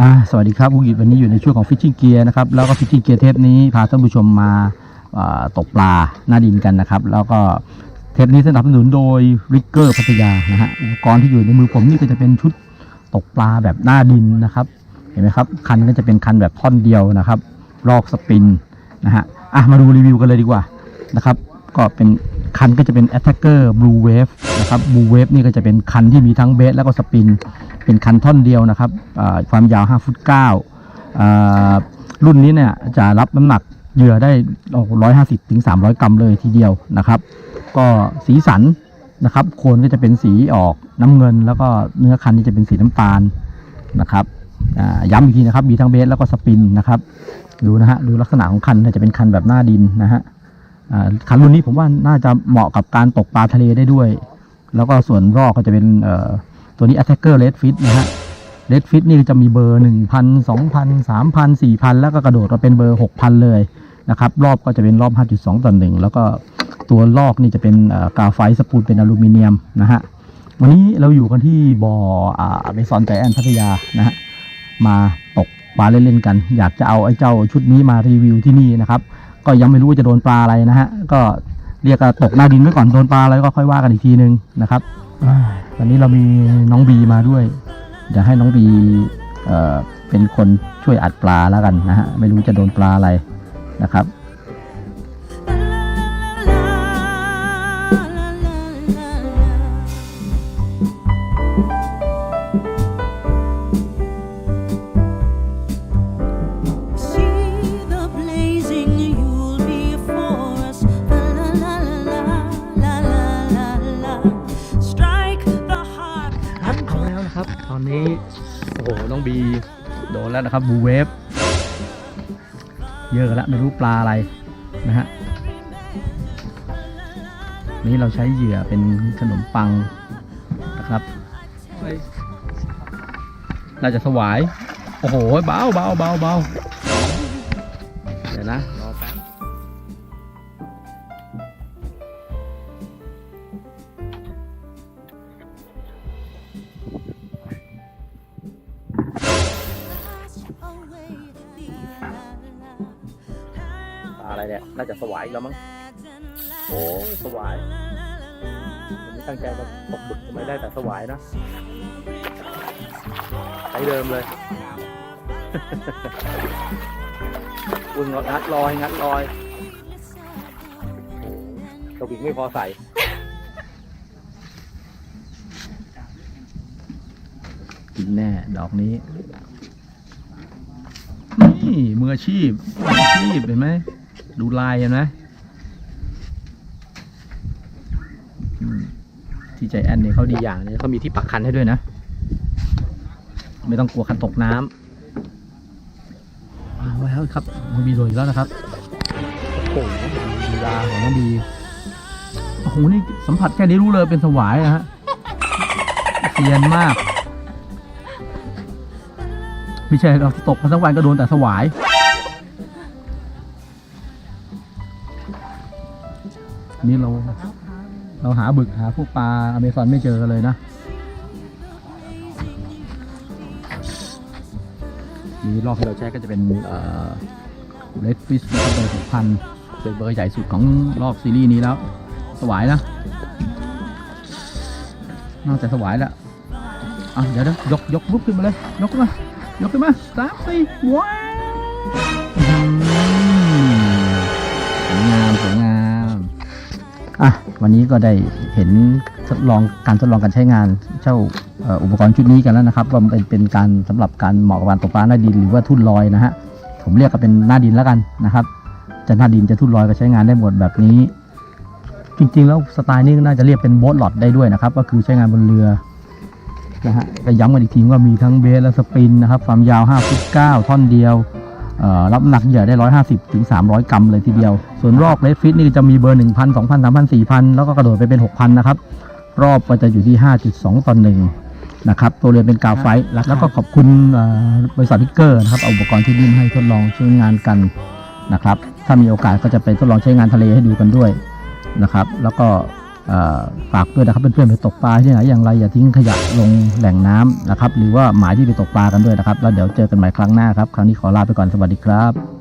อ่าสวัสดีครับผู้กิจวันนี้อยู่ในช่วงของ Fishing Gear นะครับแล้วก็ Fishing Gear เทปนี้พาท่านผู้ชมมาอ่าตกปลาหน้าดินกันนะครับ แล้วก็เทปนี้สนับสนุนโดยริกเกอร์พัทยานะฮะอุปกรณ์ที่อยู่ในมือผมนี่ก็จะเป็นชุดตกปลาแบบหน้าดินนะครับ เห็นไหมครับ คันก็จะเป็นคันแบบท่อนเดียวนะครับลอกสปินนะฮะอะมาดูรีวิวกันเลยดีกว่านะครับ ก็เป็นคันก็จะเป็น Attacker Blue Wave นะครับ Blue Wave นี่ก็จะเป็นคันที่มีทั้งเบสแล้วก็สปิน เป็นคันท่อนเดียวนะครับความยาว5ฟุต9อ่ารุ่นนี้เนี่ยจะรับน้ำหนักเหยื่อได้ 150ถึง300 กรัมเลยทีเดียวนะครับ ก็สีสันนะครับ โคนก็จะเป็นสีออกน้ำเงิน แล้วก็เนื้อคันนี่จะเป็นสีน้ำตาลนะครับย้ำอีกทีนะครับ มีทั้งเบสแล้วก็สปินนะครับ ดูนะฮะ ดูลักษณะของคันจะเป็นคันแบบหน้าดินนะฮะคันรุ่นนี้ผมว่าน่าจะเหมาะกับการตกปลาทะเลได้ด้วย แล้วก็ส่วนรอกก็จะเป็นเตัวนี้ Attacker Red Fit นะฮะ Red Fit นี่จะมีเบอร์ 1,000 2,000 3,000 4,000 แล้วก็กระโดดมาเป็นเบอร์ 6,000 เลยนะครับ รอบก็จะเป็นรอบ 5.2 ต่อหนึ่งแล้วก็ตัวลอกนี่จะเป็นกาวไฟสปูลเป็นอลูมิเนียมนะฮะ วันนี้เราอยู่กันที่บ่ออ่าเมซอนใจแอนพัทยานะฮะ มาตกปลาเล่นๆกัน อยากจะเอาไอ้เจ้าชุดนี้มารีวิวที่นี่นะครับ ก็ยังไม่รู้ว่าจะโดนปลาอะไรนะฮะ ก็เรียกตกหน้าดินไว้ก่อนโดนปลาอะไรก็ค่อยว่ากันอีกทีนึงนะครับ วันนี้เรามีน้องบีมาด้วยจะให้น้องบีเเป็นคนช่วยอัดปลาแล้วกันนะฮะไม่รู้จะโดนปลาอะไรนะครับ อนนี้ โอ้โห น้องบี โดนแล้วนะครับบูเวฟ เยอะแล้วไม่รู้ปลาอะไรนะฮะ นี่เราใช้เหยื่อเป็นขนมปังนะครับ น่าจะสวาย โอ้โห เบาเบาเบาเบาเดี๋ยวนะรอ อะไรเนี่ย น่าจะสวายแล้วมั้ง โอ้ยสวายผมไม่ตั้งใจมาตกบึกทำไมได้แต่สวายนะใช้เดิมเลยคุณงัดลอยงัดลอยตกอีกไม่พอใส่กินแน่ดอกนี้ นี่มืออาชีพมืออาชีพเห็นไหม ดูลายเห็นไหมที่ใจแอนเนี่ยเขาดีอย่างเนี่ยเขามีที่ปักคันให้ด้วยนะ ไม่ต้องกลัวคันตกน้ำมาแล้วครับน้องบีโดนอีกแล้วนะครับโอ้โหดีลาของน้องบีโอ้โหนี่สัมผัสแค่นี้รู้เลยเป็นสวายนะฮะเซียนมาก ไม่ใช่เราตกมาทั้งวันก็โดนแต่สวาย นี่เรา เราหาบึกหาพวกปลาอเมซอนไม่เจอกันเลยนะ นี่รอบที่เราใช้ก็จะเป็นเอ่อ Red Fish นะครับเบอร์หกพันเป็นเบอร์ใหญ่สุดของรอบซีรีส์นี้แล้ว สวายนะ นอกจากสวายแล้วอะเดี๋ยวเดี๋ยวยกยกลุกขึ้นมาเลย ยกขึ้นมา ยกขึ้นมาสามสี่ว้าวสวยงามสวยงาม อะวันนี้ก็ได้เห็นทดลองการทดลองการใช้งานเจ้าอ,อุปกรณ์ชุดนี้กันแล้วนะครับว่ามันเป็นเป็นการสำหรับการเหมาะกับการตกปลาหน้าดินหรือว่าทุ่นลอยนะฮะผมเรียกก็เป็นหน้าดินแล้วกันนะครับ จะหน้าดินจะทุ่นลอยก็ใช้งานได้หมดแบบนี้ จริงๆ แล้วสไตล์นี้น่าจะเรียกเป็นโบ๊ทหลอดได้ด้วยนะครับ ก็คือใช้งานบนเรือนะฮะก็ย้ำกันอีกทีว่ามีทั้งเบสและสปินนะครับความยาว5ฟุต9ท่อนเดียว รับน้ำหนักเหยื่อได้ 150ถึง300 กรัมเลยทีเดียว ส่วนรอบเลดฟิตนี่จะมีเบอร์ 1,000 2,000 3,000 4,000 แล้วก็กระโดดไปเป็น 6,000 นะครับ รอบก็จะอยู่ที่ 5.2ต่อหนึ่งนะครับ ตัวเรือนเป็นกาวไฟท์แล้วก็ขอบคุณเอ่อบริษัทพิกเกอร์นะครับเอาอุปกรณ์ที่นิ่มให้ทดลองใช้งานกันนะครับ ถ้ามีโอกาสก็จะไปทดลองใช้งานทะเลให้ดูกันด้วยนะครับ แล้วก็เอ่อ ฝากด้วยนะครับเพื่อนๆไปตกปลาที่ไหนอย่างไรอย่าทิ้งขยะลงแหล่งน้ำนะครับ หรือว่าหมายที่ไปตกปลากันด้วยนะครับ แล้วเดี๋ยวเจอกันใหม่ครั้งหน้าครับ ครั้งนี้ขอลาไปก่อนสวัสดีครับ